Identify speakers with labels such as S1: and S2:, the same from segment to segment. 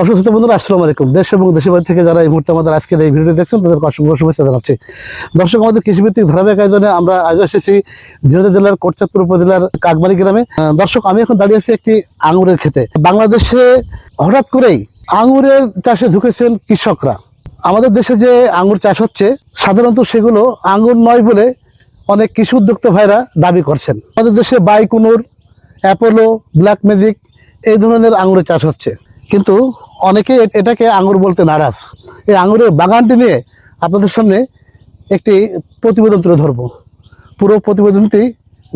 S1: দর্শক শ্রোতা বন্ধুরা, আসসালামু আলাইকুম। দেশ এবং দেশের বাইরে থেকে যারা এই মুহূর্তে আমাদের আজকের এই ভিডিও দেখছেন, তাদেরকে অসংখ্য শুভেচ্ছা জানাচ্ছি। দর্শক, আমাদের কৃষিভিত্তিক ধারাবাহিক আয়োজনে আমরা আজ এসেছি ঝিনাইদহ জেলার কোটচাঁদপুর উপজেলার কাকবাড়ি গ্রামে। দর্শক, আমি এখন দাঁড়িয়ে আছি একটি আঙুরের ক্ষেতে। বাংলাদেশে হঠাৎ করেই আঙুরের চাষে ঢুকেছেন কৃষকরা। আমাদের দেশে যে আঙুর চাষ হচ্ছে, সাধারণত সেগুলো আঙুর নয় বলে অনেক কৃষি উদ্যোক্তা ভাইরা দাবি করছেন। আমাদের দেশে বাইকুনুর, অ্যাপোলো, ব্ল্যাক ম্যাজিক এই ধরনের আঙুরের চাষ হচ্ছে। কিন্তু অনেকে এটাকে আঙুর বলতে নারাজ। এই আঙুরের বাগানটি নিয়ে আপনাদের সামনে একটি প্রতিবেদন তুলে ধরবো। পুরো প্রতিবেদনটি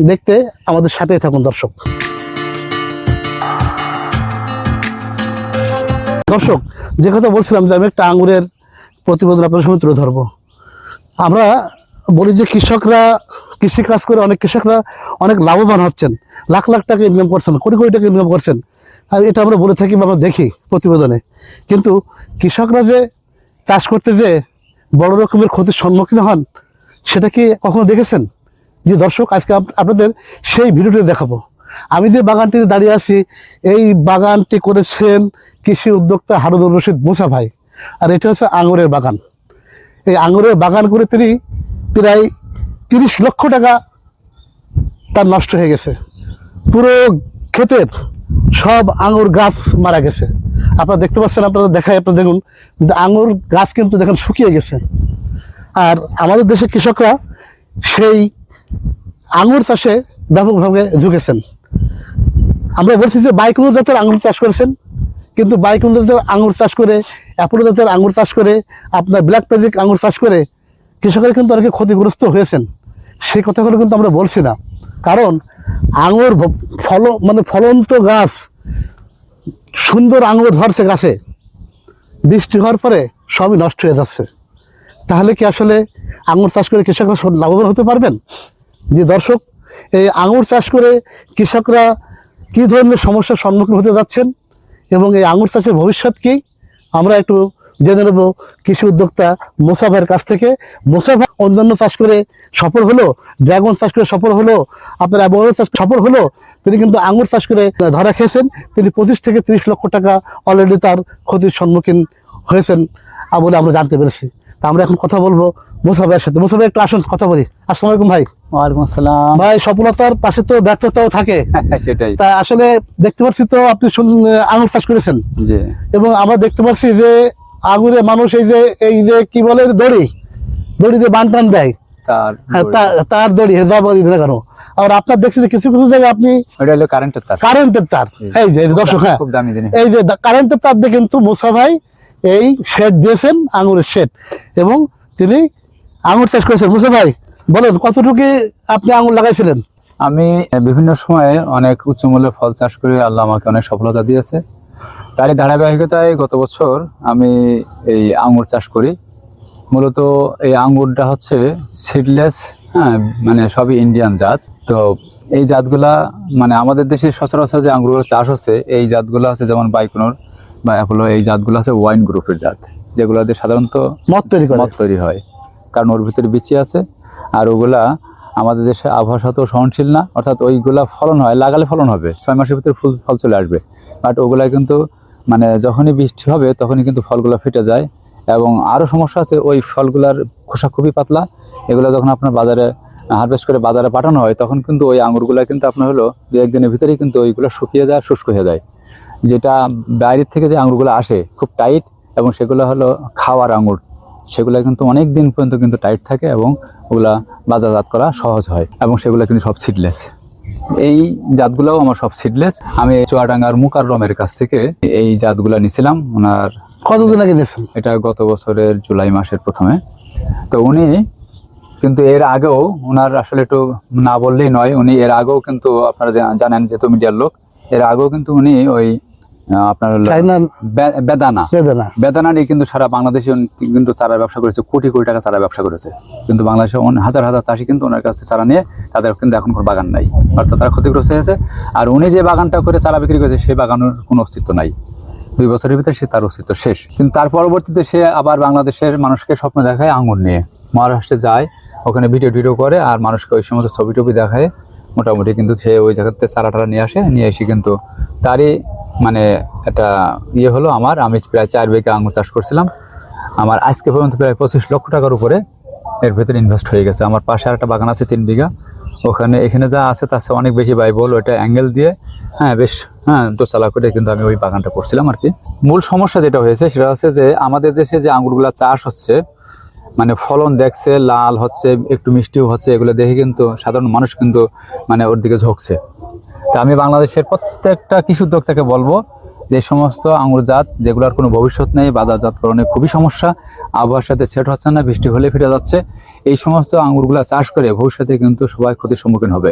S1: দেখতে আমাদের সাথেই থাকুন, দর্শক। দর্শক, যে কথা বলছিলাম যে আমি একটা আঙুরের প্রতিবেদন আপনাদের সামনে তুলে ধরবো। আমরা বলি যে কৃষকরা, কৃষি কাজ করে অনেক কৃষকরা অনেক লাভবান হচ্ছেন। লাখ লাখ টাকা ইনকাম করছেন, কোটি কোটি টাকা ইনকাম করছেন। এটা আমরা বলে থাকি বা আমরা দেখি প্রতিবেদনে। কিন্তু কৃষকরা যে চাষ করতে যে বড় রকমের ক্ষতির সম্মুখীন হন, সেটা কি কখনো দেখেছেন? যে দর্শক, আজকে আপনাদের সেই ভিডিওটি দেখাবো। আমি যে বাগানটিতে দাঁড়িয়ে আছি, এই বাগানটি করেছেন কৃষি উদ্যোক্তা হারুদুর রশিদ মুসা ভাই। আর এটা হচ্ছে আঙুরের বাগান। এই আঙুরের বাগান করে তিনি প্রায় তিরিশ লক্ষ টাকা তার নষ্ট হয়ে গেছে। পুরো ক্ষেতের সব আঙুর গাছ মারা গেছে। আপনারা দেখতে পাচ্ছেন আপনারা দেখায় আপনারা দেখুন যে আঙুর গাছ কিন্তু দেখেন শুকিয়ে গেছে। আর আমাদের দেশের কৃষকরা সেই আঙুর চাষে ব্যাপকভাবে ঝুঁকেছেন আমরা বলছি যে বাইকুনুর জাতের আঙুর চাষ করেছেন, কিন্তু বাইকুনুর জাতের আঙুর চাষ করে, অ্যাপোলো জাতের আঙুর চাষ করে, আপনার ব্ল্যাক ম্যাজিক আঙুর চাষ করে কৃষকেরা কিন্তু অনেকে ক্ষতিগ্রস্ত হয়েছেন। সেই কথাগুলো কিন্তু আমরা বলছি না। কারণ আঙুর ফল মানে ফলন্ত গাছ, সুন্দর আঙুর ধরছে গাছে। বৃষ্টি হওয়ার পরে সবই নষ্ট হয়ে যাচ্ছে। তাহলে কি আসলে আঙুর চাষ করে কৃষকরা লাভবান হতে পারবেন? যে দর্শক, এই আঙুর চাষ করে কৃষকরা কী ধরনের সমস্যার সম্মুখীন হতে যাচ্ছেন এবং এই আঙুর চাষের ভবিষ্যৎ কী? আমরা একটু জেনে নেব কৃষি উদ্যোক্তা মোসাফের কাছ থেকে। মোসাফা অন্যান্য চাষ করে সফল হলো ড্রাগন চাষ করে সফল হলো আপনার অ্যাভোকাডো চাষ সফল হলো তিনি কিন্তু আঙুর চাষ করে ধরা খেয়েছেন। তিনি পঁচিশ থেকে তিরিশ লক্ষ টাকা অলরেডি তার ক্ষতির সম্মুখীন হয়েছেন বলে আমরা জানতে পেরেছি। তা আমরা এখন কথা বলব মোসাফের সাথে। মোসাফের একটু আসুন কথা বলি। আসসালামু আলাইকুম ভাই।
S2: ওয়ালাইকুম আসসালাম।
S1: ভাই সফলতার পাশে তো ব্যর্থতাও থাকে।
S2: সেটাই।
S1: তা আসলে দেখতে পাচ্ছি তো আপনি আঙুর চাষ করেছেন। এবং আমরা দেখতে পাচ্ছি যে আঙুরে মানুষ এই যে এই যে কি বলে দড়ি দড়ি যে বান টান দেয়।
S2: তার
S1: হ্যাঁ, দড়ি। হেজা বলি কেন আর আপনার দেখছি যে কিছু কিছু জায়গায় আপনি
S2: কারেন্টের তার।
S1: কারেন্টের তার। এই যে দর্শক হ্যাঁ। এই যে কারেন্টের তার দিয়ে কিন্তু মুসা ভাই এই শেড দিয়েছেন আঙুরের শেড। এবং তিনি আঙুর চাষ করেছেন। মুসা ভাই বলেন কতটুকু আপনি আঙুর লাগাইছিলেন?
S2: আমি বিভিন্ন সময়ে অনেক উচ্চ মূল্যের ফল চাষ করে আল্লাহ আমাকে অনেক সফলতা দিয়েছে। তারই ধারাবাহিকতায় গত বছর আমি এই আঙুর চাষ করি। মূলত এই আঙ্গুরটা হচ্ছে সিডলেস হ্যাঁ মানে সবই ইন্ডিয়ান জাত। তো এই জাতগুলা মানে আমাদের দেশে সচরাচর যে আঙ্গুরগুলো চাষ হচ্ছে এই জাতগুলো আছে যেমন বাইকনোর বা অ্যাপোলো এই জাতগুলো আছে ওয়াইন গ্রুপের জাত যেগুলোতে সাধারণত
S1: মদ তৈরি করে।
S2: মদ তৈরি হয়। কারণ ওর ভিতরে বিচি আছে আর ওগুলা আমাদের দেশে আবহাওয়া সাথেও সহনশীল না অর্থাৎ ওইগুলা ফলন হয় লাগালে ফলন হবে ছয় মাসের ভিতরে ফুল ফল চলে আসবে। বাট ওগুলা কিন্তু মানে যখনই বৃষ্টি হবে তখনই কিন্তু ফলগুলো ফেটে যায়। এবং আরও সমস্যা আছে, ওই ফলগুলার খোসা খুবই পাতলা। এগুলো যখন আপনার বাজারে হারভেস্ট করে বাজারে পাঠানো হয়, তখন কিন্তু ওই আঙুরগুলো কিন্তু আপনার হলো দু একদিনের ভিতরেই কিন্তু ওইগুলো শুকিয়ে যায়, শুষ্ক হয়ে যায়। যেটা বাইরের থেকে যে আঙুরগুলো আসে, খুব টাইট এবং সেগুলো হলো খাওয়ার আঙুর। সেগুলো কিন্তু অনেক দিন পর্যন্ত কিন্তু টাইট থাকে এবং ওগুলা বাজারজাত করা সহজ হয় এবং সেগুলো কিন্তু সব সিডলেস এই জাতগুলোও আমার সব সিডলেস আমি চুয়াডাঙ্গার মুকার রমের কাছ থেকে এই জাতগুলো নিছিলাম, ওনার
S1: কতদিন আগে নিয়েছেন?
S2: এটা গত বছরের জুলাই মাসের প্রথমে। তো উনি কিন্তু এর আগেও ওনার আসলে একটু না বললেই নয় উনি এর আগেও কিন্তু আপনারা জানেন যেহেতু মিডিয়ার লোক। এর আগেও কিন্তু উনি ওই আপনার বেদানা।
S1: বেদনা।
S2: বেদানারই কিন্তু সারা বাংলাদেশে কিন্তু চারা ব্যবসা করেছে কোটি কোটি টাকা চারা ব্যবসা করেছে। কিন্তু বাংলাদেশে হাজার হাজার চাষি কিন্তু ওনার কাছে চারা নিয়ে তাদের কিন্তু এখন কোনো বাগান নাই। অর্থাৎ তারা ক্ষতিগ্রস্ত হয়েছে। আর উনি যে বাগানটা করে চারা বিক্রি করেছে সেই বাগানের কোনো অস্তিত্ব নাই। দুই বছরের ভিতরে সে তার অস্তিত্ব শেষ। কিন্তু তার পরবর্তীতে সে আবার বাংলাদেশের মানুষকে স্বপ্ন দেখায় আঙুর নিয়ে। মহারাষ্ট্রে যায়, ওখানে ভিডিও টিডিও করে আর মানুষকে ওই সমস্ত ছবি টবি দেখায়। মোটামুটি কিন্তু সে ওই জায়গাতে চারা টারা নিয়ে আসে, নিয়ে এসে কিন্তু তারই মানে একটা ইয়ে হলো আমার। আমি প্রায় চার বিঘা আঙুর চাষ করছিলাম। আমার আজকে পর্যন্ত প্রায় পঁচিশ লক্ষ টাকার উপরে এর ভেতরে ইনভেস্ট হয়ে গেছে। আমার পাশে আর একটা বাগান আছে, তিন বিঘা। ওখানে, এখানে যা আছে তার অনেক বেশি বাইবল ওইটা অ্যাঙ্গেল দিয়ে। হ্যাঁ বেশ হ্যাঁ দোচালা করে কিন্তু আমি ওই বাগানটা করছিলাম আর কি। মূল সমস্যা যেটা হয়েছে সেটা হচ্ছে যে আমাদের দেশে যে আঙুরগুলা চাষ হচ্ছে মানে ফলন দেখছে, লাল হচ্ছে, একটু মিষ্টিও হচ্ছে, এগুলো দেখে কিন্তু সাধারণ মানুষ কিন্তু মানে ওর দিকে ঝুঁকছে। তা আমি বাংলাদেশের প্রত্যেকটা কৃষি উদ্যোক্তাকে বলব, যে সমস্ত আঙুর জাত যেগুলোর কোনো ভবিষ্যৎ নেই, বাজারজাতকরণে খুবই সমস্যা আবহাওয়ার সাথে সেট হচ্ছে না, বৃষ্টি হলে ফিরে যাচ্ছে। এই সমস্ত আঙুরগুলা চাষ করে ভবিষ্যতে কিন্তু সবাই ক্ষতির সম্মুখীন হবে।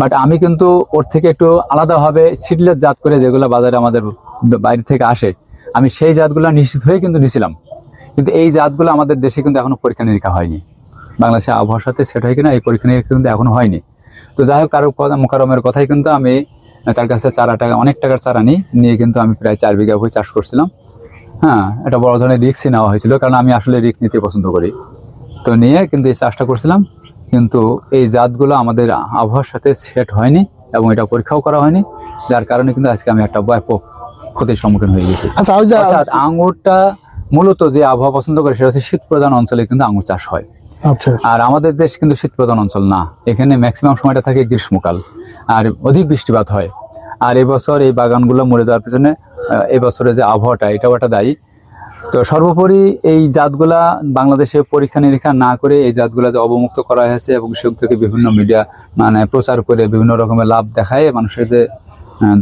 S2: বাট আমি কিন্তু ওর থেকে একটু আলাদাভাবে সিডলেস জাত করে যেগুলো বাজারে আমাদের বাইরে থেকে আসে, আমি সেই জাতগুলো নিশ্চিত হয়ে কিন্তু নিছিলাম। কিন্তু এই জাতগুলো আমাদের দেশে কিন্তু এখনও পরীক্ষা নিরীক্ষা হয়নি। বাংলাদেশে আবহাওয়ার সাথে সেট হয় কিনা এই পরীক্ষা নিরীক্ষা কিন্তু এখনও হয়নি। তো যাই হোক, কারও মোকারমের কথাই কিন্তু আমি তার কাছে চারা টাকা, অনেক টাকার চারা নিই নিয়ে কিন্তু আমি প্রায় চার বিঘা বই চাষ করছিলাম। হ্যাঁ এটা বড় ধরনের রিস্কই নেওয়া হয়েছিল কারণ আমি আসলে রিস্ক নিতে পছন্দ করি। তো নিয়ে কিন্তু এই চাষটা করছিলাম কিন্তু এই জাতগুলো আমাদের আবহাওয়ার সাথে সেট হয়নি এবং এটা পরীক্ষাও করা হয়নি যার কারণে কিন্তু আজকে আমি একটা ব্যাপক ক্ষতির সম্মুখীন হয়ে গেছি।
S1: আচ্ছা
S2: অর্থাৎ আঙুরটা মূলত যে আবহাওয়া পছন্দ করে সেটা হচ্ছে শীত প্রধান অঞ্চলে কিন্তু আঙুর চাষ হয়।
S1: আচ্ছা।
S2: আর আমাদের দেশ কিন্তু শীত প্রধান অঞ্চল না এখানে ম্যাক্সিমাম সময়টা থাকে গ্রীষ্মকাল আর অধিক বৃষ্টিপাত হয়। আর এবছর এই বাগানগুলো মরে যাওয়ার পিছনে এবছরে যে আবহাওয়াটা, এটাও একটা দায়ী। তো সর্বোপরি এই জাতগুলা বাংলাদেশে পরীক্ষা নিরীক্ষা না করে এই জাতগুলা যে অবমুক্ত করা হয়েছে এবং সেগুলো থেকে বিভিন্ন মিডিয়া মানে প্রচার করে বিভিন্ন রকমের লাভ দেখায় মানুষের যে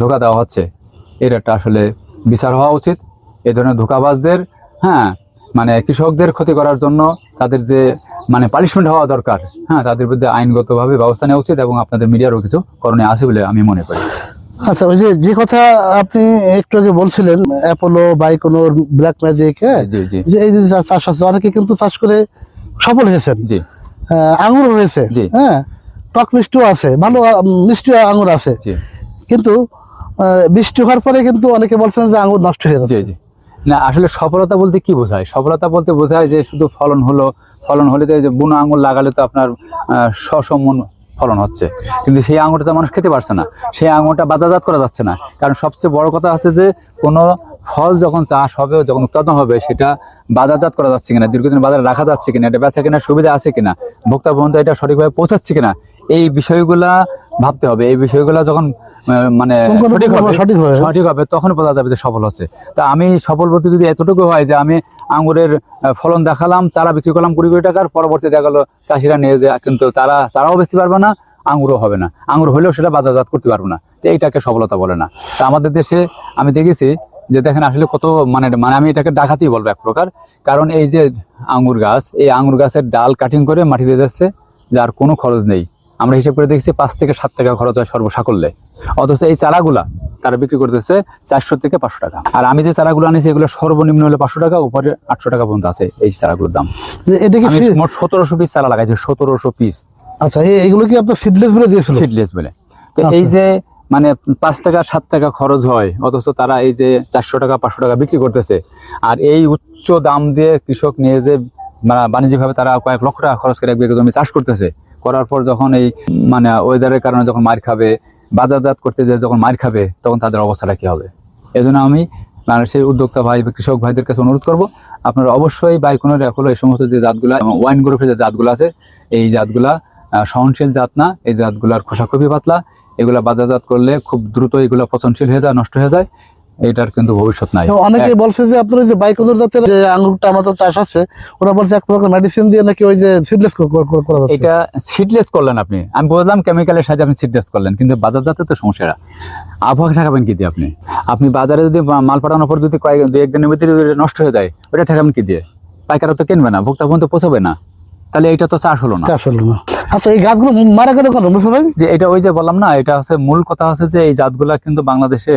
S2: ধোকা দেওয়া হচ্ছে, এর একটা আসলে বিচার হওয়া উচিত। এই ধরনের ধোকাবাজদের হ্যাঁ মানে কৃষকদের ক্ষতি করার জন্য তাদের যে মানে পানিশমেন্ট হওয়া দরকার হ্যাঁ তাদের বিরুদ্ধে আইনগতভাবে ব্যবস্থা নেওয়া উচিত এবং আপনাদের মিডিয়ারও কিছু করণীয় আছে বলে আমি মনে করি।
S1: আচ্ছা ওই যে যে কথা আপনি একটু আগে বলছিলেন অ্যাপোলো বাইকোনোর ব্ল্যাক ম্যাজিক হ্যাঁ? যে এই যে চাষ আছে অনেকে কিন্তু চাষ করে সফল হয়েছেন।
S2: জি।
S1: আঙুর হয়েছে। হ্যাঁ? টক মিষ্টিও আছে ভালো মিষ্টি আঙুর আছে।
S2: জি।
S1: কিন্তু বৃষ্টি হওয়ার পরে কিন্তু অনেকে বলছেন যে আঙুর নষ্ট হয়ে যাচ্ছে।
S2: না আসলে সফলতা বলতে কি বোঝায়? সফলতা বলতে বোঝায় যে শুধু ফলন হলো ফলন হলে তো এই যে বুনো আঙুর লাগালে তো আপনার আহ, সসম্মন ফলন হচ্ছে। কিন্তু সেই আঙুরটা মানুষ খেতে পারছে না। সেই আঙুরটা বাজারজাত করা যাচ্ছে না। কারণ সবচেয়ে বড় কথা আছে যে, কোনো ফল যখন চাষ হবে, যখন উৎপাদন হবে, সেটা বাজারজাত করা যাচ্ছে কিনা, দীর্ঘদিন বাজারে রাখা যাচ্ছে কিনা, এটা বেচা কিনা সুবিধা আছে কিনা, ভোক্তা পর্যন্ত এটা সঠিকভাবে পৌঁছাচ্ছে কিনা, এই বিষয়গুলা ভাবতে হবে। এই বিষয়গুলা যখন মানে সঠিক হবে
S1: সঠিক হবে?
S2: সঠিক হবে তখন বোঝা যাবে যে সফল হচ্ছে। তা আমি সফল বলতে যদি এতটুকু হয় যে আমি আঙ্গুরের ফলন দেখালাম চারা বিক্রি করলাম কুড়ি কোটি টাকার পরবর্তী দেখা গেলো চাষিরা নিয়ে যে কিন্তু তারা চারাও বেচতে পারবে না আঙ্গুরও হবে না। আঙ্গুর হলেও সেটা বাজারজাত করতে পারবে না। তো এইটাকে সফলতা বলে না। তা আমাদের দেশে আমি দেখেছি যে দেখেন আসলে কত মানে মানে আমি এটাকে ডাকাতেই বলব এক প্রকার। কারণ এই যে আঙ্গুর গাছ এই আঙ্গুর গাছের ডাল কাটিং করে মাটিতে যাচ্ছে যার কোনো খরচ নেই। আমরা হিসেব করে দেখছি পাঁচ থেকে সাত টাকা খরচ হয় সর্বসাকল্যে। অথচ এই চারাগুলা তারা বিক্রি করতেছে চারশো থেকে পাঁচশো টাকা। আর আমি যে চারাগুলো আনিছি এগুলো সর্বনিম্ন হলে পাঁচশো টাকা উপরে আটশো টাকা পর্যন্ত আছে এই চারাগুলোর দাম। আমি মোট সতেরোশো পিস চারা লাগাইছি সতেরোশো পিস
S1: আচ্ছা এইগুলো কি আপনার সিডলেস বলে দিয়েছিল?
S2: সিডলেস বলে। তো
S1: আচ্ছা।
S2: এই যে মানে পাঁচ টাকা সাত টাকা খরচ হয় অথচ তারা এই যে চারশো টাকা পাঁচশো টাকা বিক্রি করতেছে। আর এই উচ্চ দাম দিয়ে কৃষক নিয়ে যে মানে বাণিজ্যিকভাবে তারা কয়েক লক্ষ টাকা খরচ করে এক বিঘা জমি চাষ করতেছে করার পর যখন এই মানে ওয়েদারের কারণে যখন মার খাবে, বাজারজাত করতে যে যখন মার খাবে, তখন তাদের অবস্থাটা কি হবে? এজন্য আমি বাংলাদেশের উদ্যোক্তা ভাই বা কৃষক ভাইদের কাছে অনুরোধ করব, আপনারা অবশ্যই বাইকোনের হলো এই সমস্ত যে জাতগুলা ওয়াইন গ্রুপের যে জাতগুলো আছে, এই জাতগুলা সহনশীল জাত না, এই জাতগুলার খোসা খুবই পাতলা, এগুলা বাজারজাত করলে খুব দ্রুত এগুলা পচনশীল হয়ে যায়, নষ্ট হয়ে যায়। এটার কিন্তু ভবিষ্যৎ নাই।
S1: অনেকে বলছে যে আপনার যে জাতের যে আঙুরটা আমাদের চাষ আছে ওরা বলছে এক প্রকার মেডিসিন দিয়ে নাকি ওই যে সিডলেস করা যাচ্ছে।
S2: এটা সিডলেস করলেন আপনি। আমি বুঝলাম কেমিক্যালের সাহায্যে আপনি সিডলেস করলেন কিন্তু বাজারজাতে তো সমস্যা আবহাওয়া ঠেকাবেন কি দিয়ে আপনি? আপনি বাজারে যদি মাল পাঠানোর পর যদি কয়েক দুই একদিনের ভিতরে নষ্ট হয়ে যায় ওটা ঠেকাবেন কি দিয়ে? পাইকাররা তো কিনবে না ভোক্তা পর্যন্ত পৌঁছবে না। তাহলে এটা তো চাষ হলো না।
S1: চাষ হলো না। আচ্ছা এই গাছগুলো মারা গেল কেন? বুঝতে ভাই?
S2: যে এটা ওই যে বললাম না এটা হচ্ছে মূল কথা হচ্ছে যে এই জাতগুলা কিন্তু বাংলাদেশে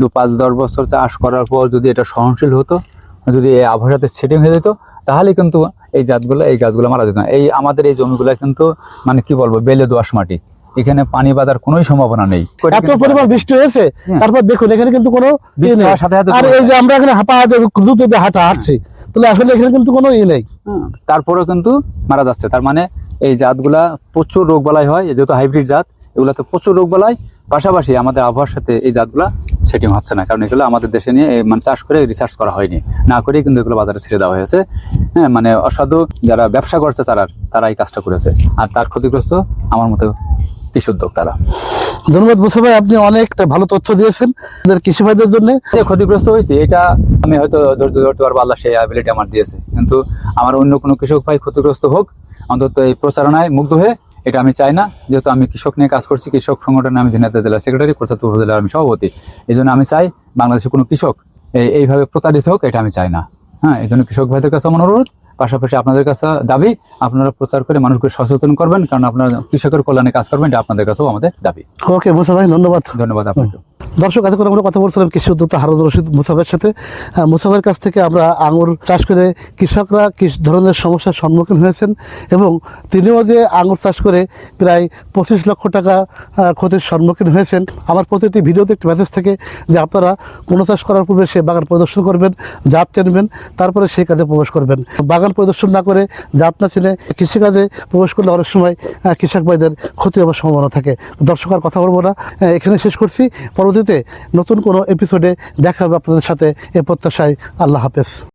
S2: দু পাঁচ দশ বছর চাষ করার পর যদি এটা সহনশীল হতো যদি এই আবহাওয়ার সাথে সেটিং হয়ে যেত তাহলে কিন্তু এই জাতগুলো এই গাছগুলো মারা যেত না। এই আমাদের এই জমিগুলো কিন্তু মানে কি বলব বেলে দোয়াশ মাটি। এখানে পানি বাঁধার কোনোই সম্ভাবনা নেই।
S1: এত পরিমাণ বৃষ্টি হয়েছে
S2: হ্যাঁ।
S1: তারপর দেখুন এখানে কিন্তু কোনো ইয়ে
S2: সাথে সাথে
S1: আর এই যে আমরা এখানে হাঁপা হাঁটা হাঁটছি তাহলে আসলে এখানে কিন্তু কোনো ইয়ে নেই।
S2: তারপরেও কিন্তু মারা যাচ্ছে। তার মানে এই জাতগুলা প্রচুর রোগ বালাই হয় যেহেতু হাইব্রিড জাত, এগুলাতে প্রচুর রোগ বালাই পাশাপাশি আমাদের আবহাওয়ার সাথে এই জাতগুলা সেটিং হচ্ছে না, কারণ এগুলো আমাদের দেশে নিয়ে মানে চাষ করে রিসার্চ করা হয়নি। না করে কিন্তু এগুলো বাজারে ছেড়ে দেওয়া হয়েছে। হ্যাঁ মানে অসাধু যারা ব্যবসা করছে তারা তারা এই কাজটা করেছে। আর তার ক্ষতিগ্রস্ত আমার মতো কৃষি উদ্যোক্তারা
S1: ধন্যবাদ মুসা ভাই আপনি অনেকটা ভালো তথ্য দিয়েছেন কৃষি ভাইদের জন্য।
S2: যে ক্ষতিগ্রস্ত হয়েছে এটা আমি হয়তো ধৈর্য ধরতে পারব আল্লাহ সেই অ্যাবিলিটি আমার দিয়েছে। কিন্তু আমার অন্য কোনো কৃষক ভাই ক্ষতিগ্রস্ত হোক অন্তত এই প্রচারণায় মুগ্ধ হয়ে এটা আমি চাই না। যেহেতু আমি কৃষক নিয়ে কাজ করছি কৃষক সংগঠনে আমি দিনাজপুর জেলার সেক্রেটারি প্রচারপুর উপজেলার আমি সভাপতি। এই জন্য আমি চাই বাংলাদেশের কোনো কৃষক এইভাবে প্রতারিত হোক এটা আমি চাই না। হ্যাঁ এই জন্য কৃষক ভাইদের কাছে আমার অনুরোধ পাশাপাশি আপনাদের কাছে দাবি আপনারা প্রচার করে মানুষকে সচেতন করবেন কারণ আপনারা কৃষকের কল্যাণে কাজ করবেন এটা আপনাদের কাছেও আমাদের দাবি।
S1: ওকে মুসা ভাই ধন্যবাদ।
S2: ধন্যবাদ আপনাকে।
S1: দর্শক, এতক্ষণ আমরা কথা বলছিলাম কৃষি উদ্যোক্তা হারুন রশিদ মুসাফের সাথে। মুসাফের কাছ থেকে আমরা আঙুর চাষ করে কৃষকরা কি ধরনের সমস্যার সম্মুখীন হয়েছেন এবং তিনিও যে আঙুর চাষ করে প্রায় পঁচিশ লক্ষ টাকা ক্ষতির সম্মুখীন হয়েছেন। আমার প্রতিটি ভিডিওতে একটি মেসেজ থাকে যে আপনারা কোনো চাষ করার পূর্বে সে বাগান পরিদর্শন করবেন, জাত চিনবেন, তারপরে সেই কাজে প্রবেশ করবেন। বাগান পরিদর্শন না করে জাত না চিনে কৃষিকাজে প্রবেশ করলে অনেক সময় কৃষক ভাইদের ক্ষতি হওয়ার সম্ভাবনা থাকে। দর্শক আর কথা বলব না। এখানে শেষ করছি। পরবর্তীতে নতুন কোনো এপিসোডে দেখা হবে আপনাদের সাথে। এ প্রত্যাশায় আল্লাহ হাফেজ।